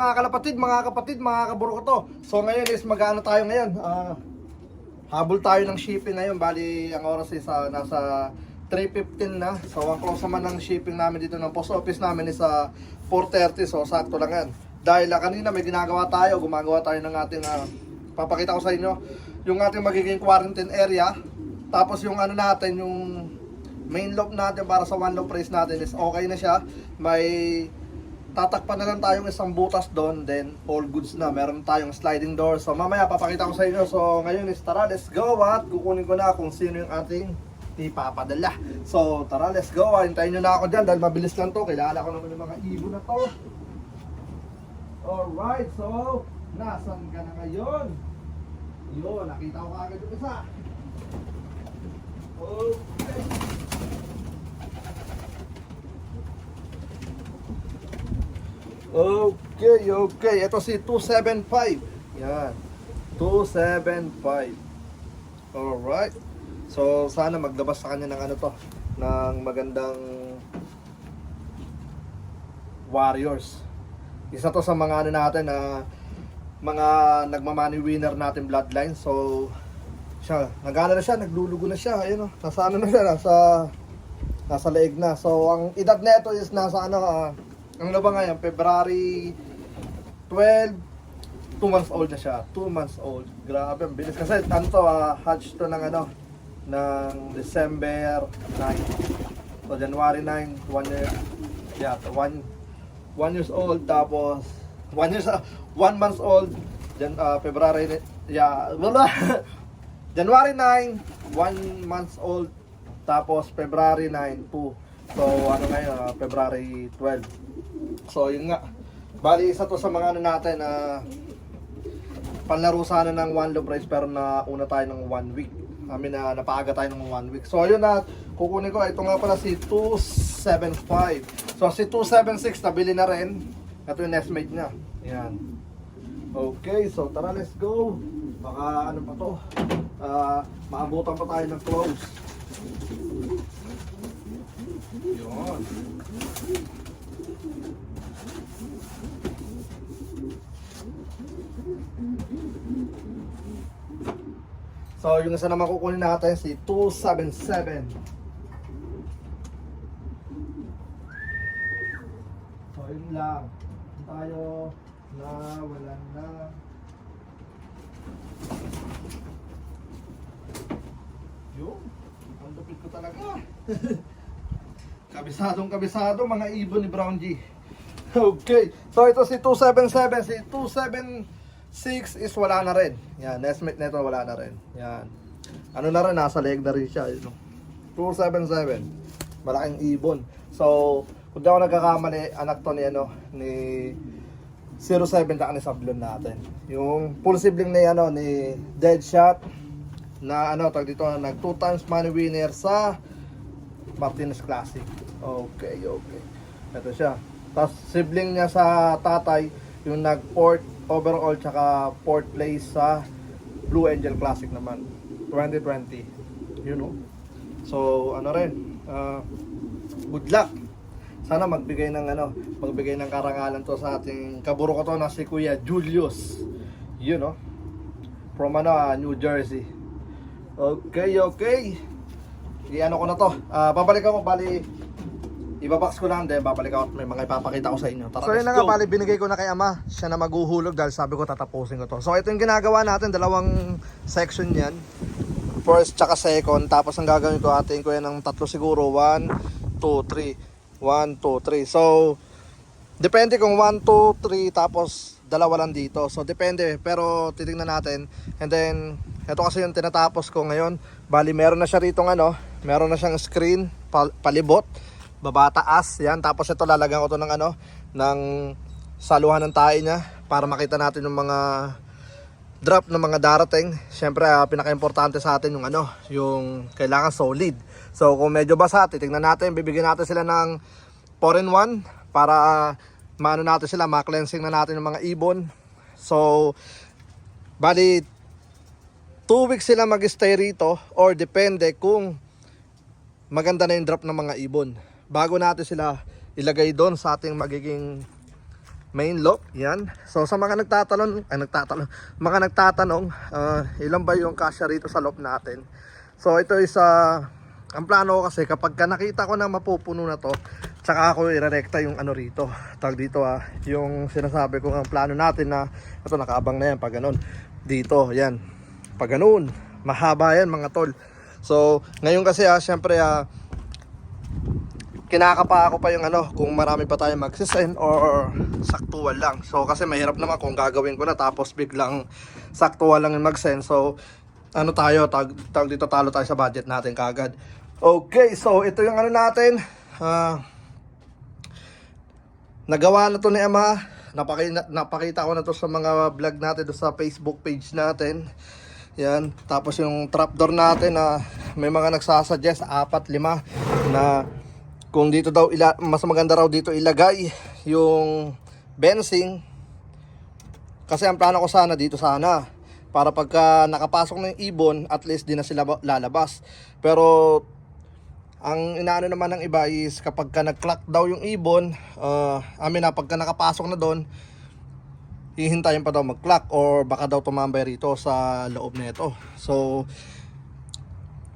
Mga kalapatid, mga kapatid, mga kaburo ko. So ngayon is mag-ano tayo ngayon. ah, habol tayo ng shipping ngayon. Bali, ang oras is ah, nasa 3.15 na. So ang close naman ng shipping namin dito ng post office namin is sa 4.30. So sakto lang yan. Dahil ah, kanina may ginagawa tayo, gumagawa tayo ng ating, ah, papakita ko sa inyo, yung ating magiging quarantine area. Tapos yung ano natin, yung main loop natin para sa one loop race natin is okay na siya. May tatakpan na lang tayong isang butas doon, then all goods na. Meron tayong sliding door. So mamaya papakita ko sa inyo. So ngayon is tara, let's go at kukunin ko na kung sino yung ating ipapadala. So tara, let's go. Hintayin nyo na ako dyan dahil mabilis lang to. Kilala ko naman yung mga ibon na to. Alright, so nasan ka na ngayon? Yun, nakita ko agad yung isa. Okay. Okay, okay. Ito si 275. Yan. 275. Alright. So, sana maglabas sa kanya ng ano to. Ng magandang Warriors. Isa to sa mga ano natin na mga nagmamani winner natin bloodline. So, siya, nagana na siya, naglulugo na siya. Ayun oh, nasa ano na siya, nasa nasa leeg na. So, ang edad nito is nasa ano, ah, ano ba ngayon, February 12, 2 months old na siya. 2 months old. Grabe, ang bilis. Kasi ano to, ah, hatch to ng ano, ng December 9. So, January 9, 1 year, yeah, 1, 1 years old. Tapos, 1 years, 1 months old. Jan, ah, February, yeah, wala. January 9, 1 months old. Tapos, February 9, 2. So, ano ngayon, ah, February 12. So, yun nga. Bali, isa to sa mga ano natin na panlaro sana ng one low price pero na una tayo ng one week. Kami na napaaga tayo ng one week. So, ayun na. Kukunin ko. Ito nga pala si 275. So, si 276 nabili na rin. Ito yung nestmate niya. Yan. Okay, so tara, let's go. Baka ano pa to. Ah, maabutan pa tayo ng close. So, yung isa naman kukunin natin si 277. So, yun lang. Tayo na wala na. Yun. Ang lupit ko talaga. Kabisadong kabisado mga ibon ni Brown G. Okay. So, ito si 277. Si 276 is wala na rin. Yan. Nesmate nito wala na rin. Yan. Ano na rin, nasa leg na rin siya. Yun, no? 277. Malaking ibon. So, kung di ako nagkakamali, anak to ni ano, ni 07 na ni Sablon natin. Yung full sibling ni ano ni Deadshot na ano tag dito nag two times money winner sa Martinez Classic. Okay, okay. Ito siya. Tapos sibling niya sa tatay yung nag port overall tsaka fourth place sa Blue Angel Classic naman 2020. You know. So ano rin ah, good luck sana magbigay ng ano, magbigay ng karangalan to sa ating kaburo ko to na si Kuya Julius. You know, from ano, ah, New Jersey. Okay, okay. I-ano ko na to. Ah, babalik ako, bali ibabox ko lang din, babalik ako at may mga ipapakita ko sa inyo. Tara, So yun na nga, bali binigay ko na kay ama. Siya na maghuhulog dahil sabi ko tatapusin ko to. So ito yung ginagawa natin, dalawang section yan. First tsaka second. Tapos ang gagawin ko atin ko yan ng tatlo siguro. 1, 2, 3. 1, 2, 3. So, depende kung 1, 2, 3 tapos dalawa lang dito. So depende. Pero titingnan natin. And then, ito kasi yung tinatapos ko ngayon. Bali meron na siya rito ano. Meron na siyang screen, pal- palibot baba taas yan. Tapos ito lalagyan ko to ng ano ng saluhan ng tae niya para makita natin yung mga drop ng mga darating. Syempre ah, pinaka-importante sa atin yung ano yung kailangan solid. So kung medyo basa titingnan natin. Bibigyan natin sila ng 4 in 1 para ah, maano natin sila ma-cleansing na natin yung mga ibon. So bali 2 weeks sila mag-stay rito or depende kung maganda na yung drop ng mga ibon. Bago natin sila ilagay doon sa ating magiging main lock, yan. So sa mga nagtatanong, ay nagtatanong, mga nagtatanong, ah, ilan ba yung kasya rito sa lock natin? So ito is ah, ang plano ko kasi kapag ka nakita ko na mapupuno na to, tsaka ako irerekta yung ano rito. Tag dito ah, yung sinasabi ko ang plano natin na ito nakaabang na yan pag ganun. Dito, yan. Pag ganun, mahaba yan mga tol. So ngayon kasi ah, syempre ah, kinakapa ako pa yung ano kung marami pa tayo magsisend or saktual lang. So kasi mahirap naman kung gagawin ko na tapos biglang saktual lang yung mag-send. So ano tayo tag, tag dito talo tayo sa budget natin kagad okay so ito yung ano natin. Ah nagawa na to ni Emma. Napakita, napakita ko na to sa mga vlog natin doon sa Facebook page natin. Yan. Tapos yung trapdoor natin na may mga nagsasuggest apat lima na kung dito daw ila mas maganda raw dito ilagay yung bensing kasi ang plano ko sana dito sana para pagka nakapasok na yung ibon at least di na sila ba- lalabas. Pero ang inaano naman ng iba is kapag ka nag-clock daw yung ibon uh, amin na pagka nakapasok na doon hihintayin pa daw mag-clock or baka daw tumambay rito sa loob nito so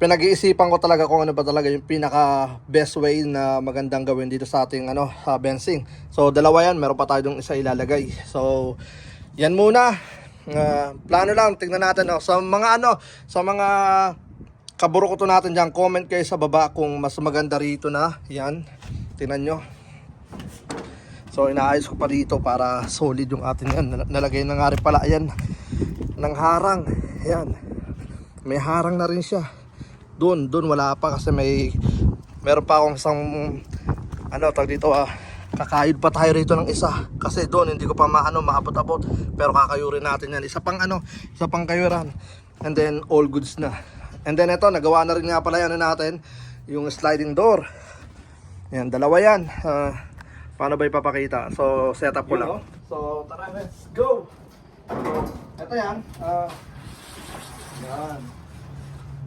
pinag-iisipan ko talaga kung ano ba talaga yung pinaka best way na magandang gawin dito sa ating ano uh, bensing. So dalawa yan, meron pa tayo dong isa ilalagay. So yan muna. Uh, plano lang, tingnan natin no. Sa mga ano, sa mga kaburukoto natin diyan, comment kayo sa baba kung mas maganda rito na. Yan. Tingnan nyo. So inaayos ko pa dito para solid yung ating yan. Nal- Nalagay na nga rin pala yan ng harang. Yan. May harang na rin siya doon doon wala pa kasi may meron pa akong isang ano tag dito ah kakayod pa tayo rito ng isa. Kasi doon hindi ko pa maano maabot-abot pero kakayurin natin yan. Isa pang ano isa pang kayuran. And then all goods na. And then ito nagawa na rin nga pala yan natin yung sliding door. Yan dalawa yan. Ah, paano ba ipapakita? So setup ko lang. So tara let's go. So, ito yan. Ah, yan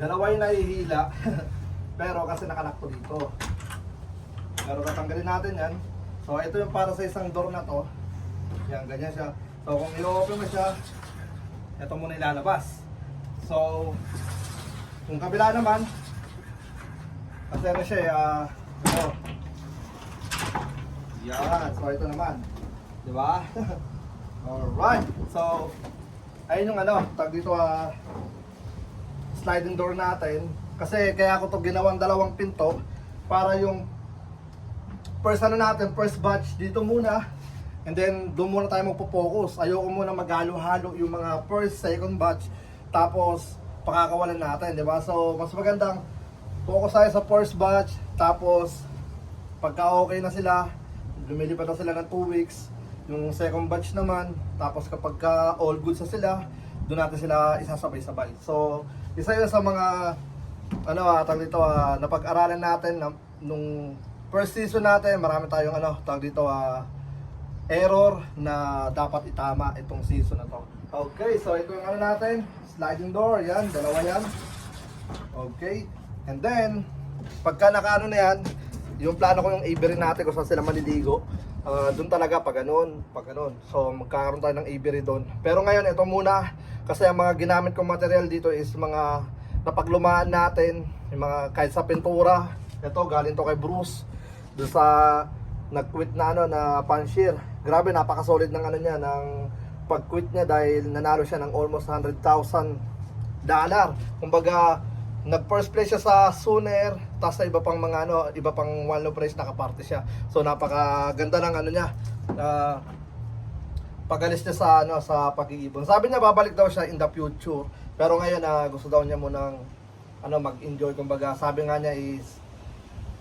Dalawa yung nahihila. Pero kasi nakalak ko dito. Pero tatanggalin natin yan. So ito yung para sa isang door na to. Yan, ganyan siya. So kung i-open mo siya, ito muna ilalabas. So, kung kabila naman, kasi ano siya, eh, ah, ito. Yan, so ito naman. Di ba? Alright. So, ayun yung ano, tag dito ah, sliding door natin. Kasi kaya ako to ginawang dalawang pinto para yung first ano natin, first batch dito muna. And then doon muna tayo magpo-focus. Ayoko muna maghalo-halo yung mga first, second batch. Tapos pakakawalan natin, di ba? So mas magandang focus tayo sa first batch. Tapos pagka okay na sila, lumilipat na sila ng 2 weeks. Yung second batch naman, tapos kapag ka all good sa sila, doon natin sila isasabay-sabay. So, isa yun sa mga ano ah, tawag dito ah, napag-aralan natin na, nung first season natin, marami tayong ano, tawag dito ah, error na dapat itama itong season na to. Okay, so ito yung ano natin, sliding door, yan, dalawa yan. Okay, and then, pagka nakaano na yan, yung plano ko yung aviary natin kung saan sila maliligo, ah, doon talaga pag ganun, pag ganun. So magkakaroon tayo ng aviary doon. Pero ngayon, ito muna, kasi ang mga ginamit kong material dito is mga napaglumaan natin, yung mga kahit sa pintura, ito galing to kay Bruce, doon sa nag-quit na ano na panshir. Grabe napaka-solid ng ano niya ng pag-quit niya dahil nanalo siya ng almost 100,000 dollar. Kumbaga nag first place siya sa Sooner, tapos sa iba pang mga ano, iba pang one low price nakaparte siya. So napakaganda ng ano niya. ah, pagalis niya sa ano sa pag-iibon. Sabi niya babalik daw siya in the future. Pero ngayon na gusto daw niya munang ano mag-enjoy kumbaga. Sabi nga niya is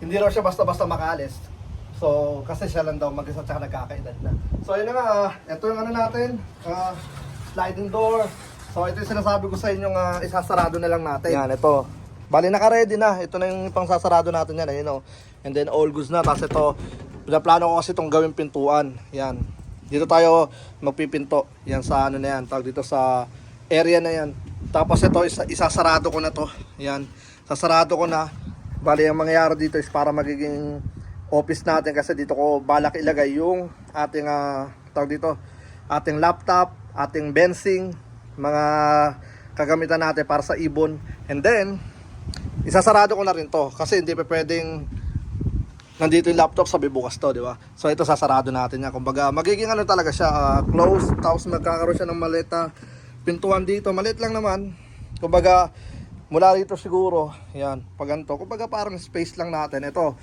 hindi raw siya basta-basta makaalis. So, kasi siya lang daw mag-isa tsaka nagkakaedad na. So, yun na nga, ah, ito yung ano natin, ah, sliding door. So, ito yung sinasabi ko sa inyo nga isasarado na lang natin. Yan, ito. Bali, naka-ready na. Ito na yung pang sasarado natin yan, ayun o. And then, all goods na. Tapos ito, pinaplano ko kasi itong gawing pintuan. Yan. Dito tayo magpipinto. Yan sa ano na yan. Tawag dito sa area na yan. Tapos ito, isa, isasarado ko na to. Yan. Sasarado ko na. Bali, ang mangyayari dito is para magiging office natin kasi dito ko balak ilagay yung ating ah, tawag dito, ating laptop, ating bensing, mga kagamitan natin para sa ibon. And then, isasarado ko na rin to kasi hindi pa pwedeng nandito yung laptop sabi bukas to, di ba? So ito sasarado natin yan. Kumbaga, magiging ano talaga siya, ah, close, tapos magkakaroon siya ng maleta, pintuan dito, maliit lang naman. Kumbaga, mula rito siguro, yan, pag ganito, kumbaga parang space lang natin. Ito,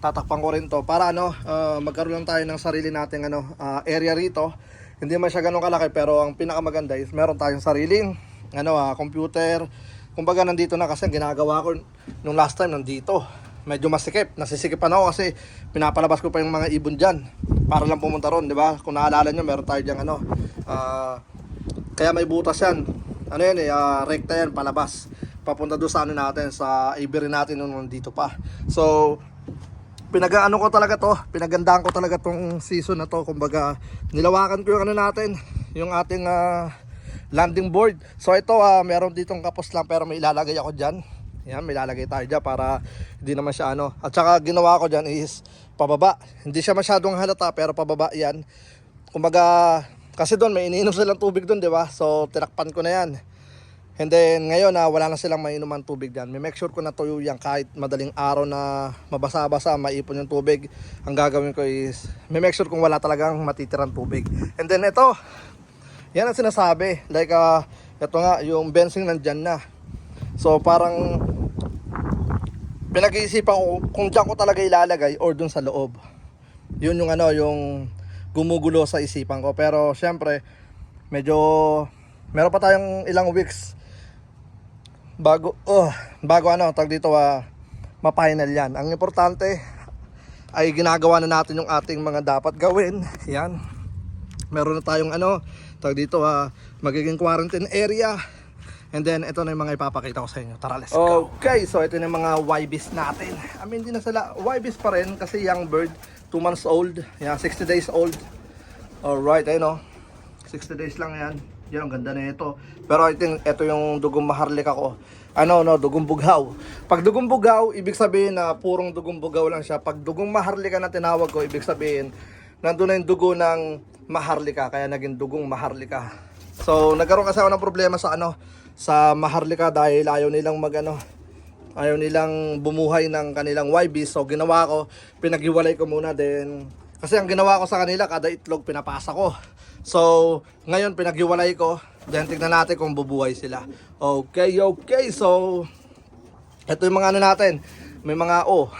tatakpan ko rin to para ano, ah, magkaroon lang tayo ng sarili nating ano, ah, area rito. Hindi man siya ganun kalaki pero ang pinakamaganda is meron tayong sariling ano, ah, computer. Kumbaga nandito na kasi ginagawa ko nung last time nandito. Medyo masikip, nasisikipan ako kasi pinapalabas ko pa yung mga ibon diyan para lang pumunta ron, di ba? Kung naalala nyo, meron tayo diyang ano, ah, kaya may butas yan. Ano yan eh, ah, rekta yan, palabas. Papunta doon sa ano natin, sa aviary natin nung nandito pa. So, pinagaano ko talaga to, pinagandaan ko talaga tong season na to. Kumbaga, nilawakan ko yung ano natin, yung ating ah, landing board. So ito, ah, meron ditong kapos lang pero may ilalagay ako dyan. Yan, may ilalagay tayo dyan para hindi naman siya ano. At saka ginawa ko dyan is pababa. Hindi siya masyadong halata pero pababa yan. Kumbaga, kasi doon may iniinom silang tubig doon, di ba? So tinakpan ko na yan. And then ngayon na wala na silang mainuman tubig diyan. May make sure ko na tuyo yan kahit madaling araw na mabasa-basa, maipon yung tubig. Ang gagawin ko is may make sure kung wala talagang matitirang tubig. And then ito, yan ang sinasabi. Like ah, ito nga yung bensing nandyan na. So parang pinag-iisipan ko kung diyan ko talaga ilalagay or dun sa loob. Yun yung ano, yung gumugulo sa isipan ko. Pero syempre, medyo meron pa tayong ilang weeks bago oh, bago ano tag dito ah ma-final yan. Ang importante ay ginagawa na natin yung ating mga dapat gawin. Yan. Meron na tayong ano, tag dito ah magiging quarantine area. And then ito na yung mga ipapakita ko sa inyo. Tara, let's go. Okay, so ito na yung mga YBs natin. I mean, hindi na sila YBs pa rin kasi young bird, 2 months old, yeah, 60 days old. Alright, ayun oh. 60 days lang yan. Yan, ang ganda na ito. Pero I think ito yung dugong maharlika ko. Ano, no, dugong bughaw. Pag dugong bughaw, ibig sabihin na purong dugong bughaw lang siya. Pag dugong maharlika na tinawag ko, ibig sabihin, nandun na yung dugo ng maharlika. Kaya naging dugong maharlika. So, nagkaroon kasi ako ng problema sa ano, sa maharlika dahil ayaw nilang mag ano, ayaw nilang bumuhay ng kanilang YB. So, ginawa ko, pinaghiwalay ko muna din. Kasi ang ginawa ko sa kanila, kada itlog pinapasa ko. So, ngayon pinaghiwalay ko. Then tignan natin kung bubuhay sila. Okay, okay. So, ito yung mga ano natin. May mga oh.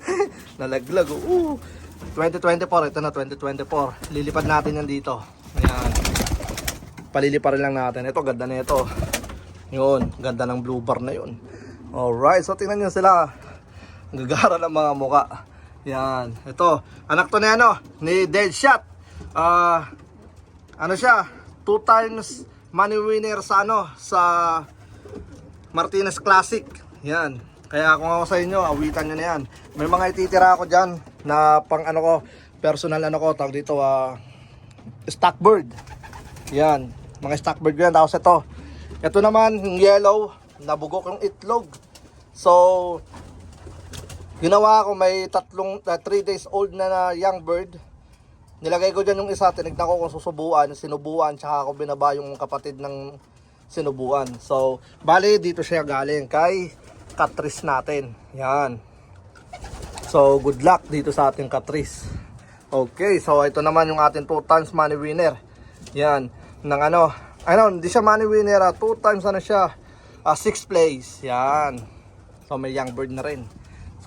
Nalaglag oh. Uh, 2024, ito na 2024. Lilipad natin yan dito. Ayan. Paliliparin lang natin. Ito, ganda na ito. Yun, ganda ng blue bar na yun. Alright, so tingnan nyo sila. Gagara ng mga muka. Yan. Ito, anak to ni ano, ni Deadshot. Ah, ano siya? Two times money winner sa ano, sa Martinez Classic. Yan. Kaya kung ako sa inyo, awitan nyo na yan. May mga ititira ako dyan na pang ano ko, personal ano ko, tawag dito, ah, stock bird. Yan. Mga stock bird ko yan. Tapos ito. Ito naman, yung yellow, nabugok yung itlog. So, ginawa ko may tatlong, 3 days old na, na young bird. Nilagay ko dyan yung isa, tinignan ko kung susubuan, sinubuan, tsaka ako binaba yung kapatid ng sinubuan. So, bali dito siya galing kay Katris natin. Yan. So, good luck dito sa ating Katris. Okay, so ito naman yung ating 2 times money winner. Yan. Nang ano, ano, hindi siya money winner, 2 times ano siya, 6 plays. Yan. So, may young bird na rin.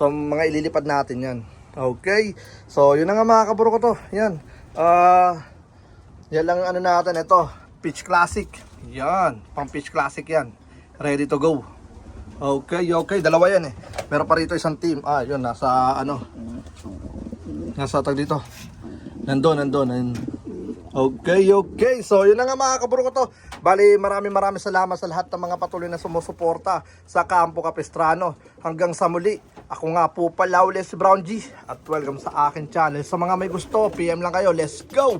So, mga ililipad natin yan. Okay. So, yun na nga mga kaburo ko to. Yan. Ah, yan lang ang ano natin. Ito, Pitch Classic. Yan. Pang Pitch Classic yan. Ready to go. Okay, okay. Dalawa yan eh. Meron pa rito isang team. Ah, yun. Nasa ano. Nasa tag dito. Nandun, nandun. nandun. Okay, okay. So, yun na nga mga kaburo ko to. Bali, maraming maraming salamat sa lahat ng mga patuloy na sumusuporta sa Campo Capistrano. Hanggang sa muli, ako nga po pala si Brown G. At welcome sa akin channel. Sa mga may gusto, PM lang kayo. Let's go!